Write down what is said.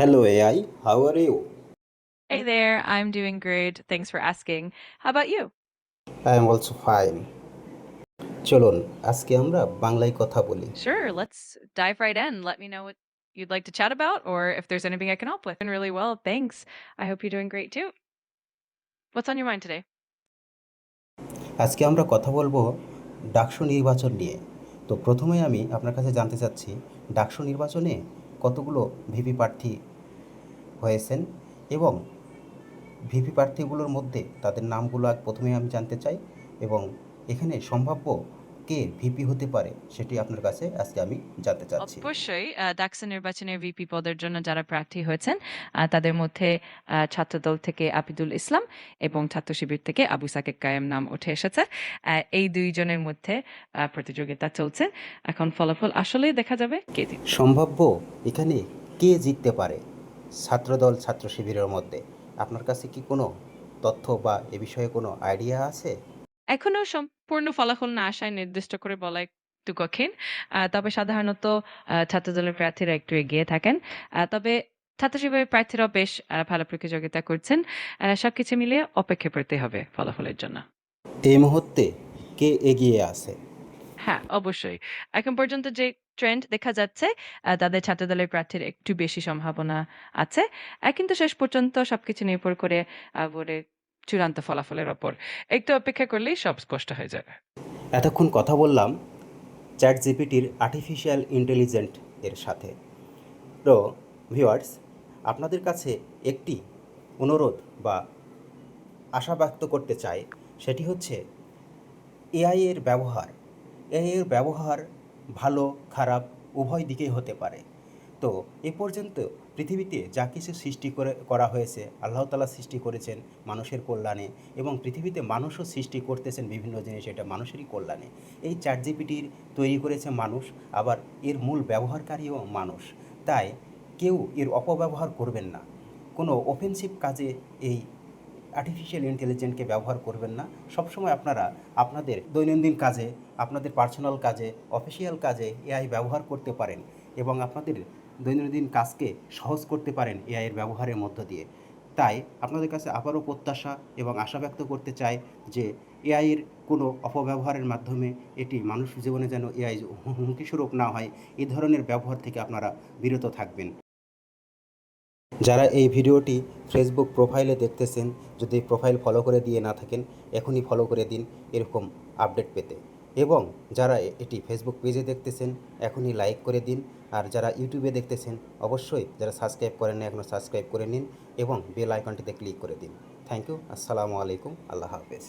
Hello AI, how are you? Hey there, I'm doing great. Thanks for asking. How about you? I am also fine. চলুন আজকে আমরা বাংলায় কথা বলি Sure, let's dive right in. Let me know what you'd like to chat about or if there's anything I can help with. Doing really well, thanks. I hope you're doing great too. What's on your mind today? আজকে আমরা কথা বলব ডাকসু নির্বাচন নিয়ে তো প্রথমে আমি আপনার কাছে জানতে চাচ্ছি ডাকসু নির্বাচনে কতগুলো ভিপি প্রার্থী হয়েছেন এবং ভিপি প্রার্থীগুলোর মধ্যে তাদের নামগুলো আগ প্রথমে আমি জানতে চাই এবং এখানে সম্ভাব্য কে ভিপি হতে পারে সেটি আপনার কাছে আজকে আমি জানতে চাচ্ছি। অবশ্যই ডাকসু নির্বাচনের ভিপি পদের জন্য যারা প্রার্থী হয়েছেন তাদের মধ্যে ছাত্রদল থেকে আবিদুল ইসলাম এবং ছাত্র শিবির থেকে আবু সাকেব কায়েম নাম উঠে এসেছে। এই দুইজনের মধ্যে প্রতিযোগিতা চলছে। এখন ফলাফল আসলেই দেখা যাবে কে সম্ভাব্য এখানে কে জিততে পারে? ছাত্রদল ছাত্র শিবিরের মধ্যে। আপনার কাছে কি কোনো তথ্য বা এ বিষয়ে কোনো আইডিয়া আছে? এখনও সম্পূর্ণ ফলাফল না আসায় নির্দিষ্ট করে বলা একটু কঠিন। তবে সাধারণত ছাত্রদলের প্রার্থীরা একটু এগিয়ে থাকেন। তবে ছাত্র শিবিরের প্রার্থীরাও বেশ ভালো প্রতিযোগিতা করছেন। সবকিছু মিলিয়ে অপেক্ষা করতে হবে ফলাফলের জন্য। এই মুহূর্তে কে এগিয়ে আছে? হ্যাঁ অবশ্যই। এখন পর্যন্ত যে ট্রেন্ড দেখা যাচ্ছে তাদের ছাত্রদলের প্রার্থীর একটু বেশি সম্ভাবনা আছে। কিন্তু শেষ পর্যন্ত সবকিছু নির্ভর করে আহ, চূড়ান্ত ফলাফলের ওপর। একটু অপেক্ষা করলেই সব স্পষ্ট হয়ে যাবে। এতক্ষণ কথা বললাম চ্যাট জিপিটির আর্টিফিশিয়াল ইন্টেলিজেন্ট এর সাথে। তো ভিউয়ার্স আপনাদের কাছে একটি অনুরোধ বা আশা ব্যক্ত করতে চাই সেটি হচ্ছে এআই এর ব্যবহার এআই এর ব্যবহার ভালো, খারাপ উভয় দিকেই হতে পারে। তো এ পর্যন্ত পৃথিবীতে যা কিছু সৃষ্টি করে, করা হয়েছে, আল্লাহ তালা সৃষ্টি করেছেন মানুষের কল্যাণে এবং পৃথিবীতে মানুষও সৃষ্টি করতেছেন বিভিন্ন জিনিস, এটা মানুষেরই কল্যাণে। এই চ্যাট জিপিটির তৈরি করেছে মানুষ, আবার এর মূল ব্যবহারকারীও মানুষ। তাই কেউ এর অপব্যবহার করবেন না। কোনো অফেন্সিভ কাজে এই আর্টিফিশিয়াল ইন্টেলিজেন্টকে ব্যবহার করবেন না। সবসময় আপনারা আপনাদের দৈনন্দিন কাজে, আপনাদের পার্সোনাল কাজে অফিসিয়াল কাজে এআই ব্যবহার করতে পারেন এবং আপনাদের দৈনন্দিন কাজকে সহজ করতে পারেন এআইয়ের ব্যবহারের মধ্য দিয়ে। তাই আপনাদের কাছে আবারও প্রত্যাশা এবং আশা ব্যক্ত করতে চাই যে এআইয়ের কোনো অপব্যবহারের মাধ্যমে এটি মানুষ জীবনে যেন এআই হুমকিস্বরূপ না হয়, এ ধরনের ব্যবহার থেকে আপনারা বিরত থাকবেন। যারা এই ভিডিওটি ফেসবুক প্রোফাইলে দেখতেছেন, যদি প্রোফাইল ফলো করে দিয়ে না থাকেন, এখনই ফলো করে দিন এরকম আপডেট পেতে। এবং যারা এটি ফেসবুক পেজে দেখতেছেন, এখনই লাইক করে দিন। আর যারা ইউটিউবে দেখতেছেন, অবশ্যই যারা সাবস্ক্রাইব করেন না এখনও সাবস্ক্রাইব করে নিন এবং বেল আইকনটিতে ক্লিক করে দিন। থ্যাংক ইউ আসসালামু আলাইকুম আল্লাহ হাফেজ।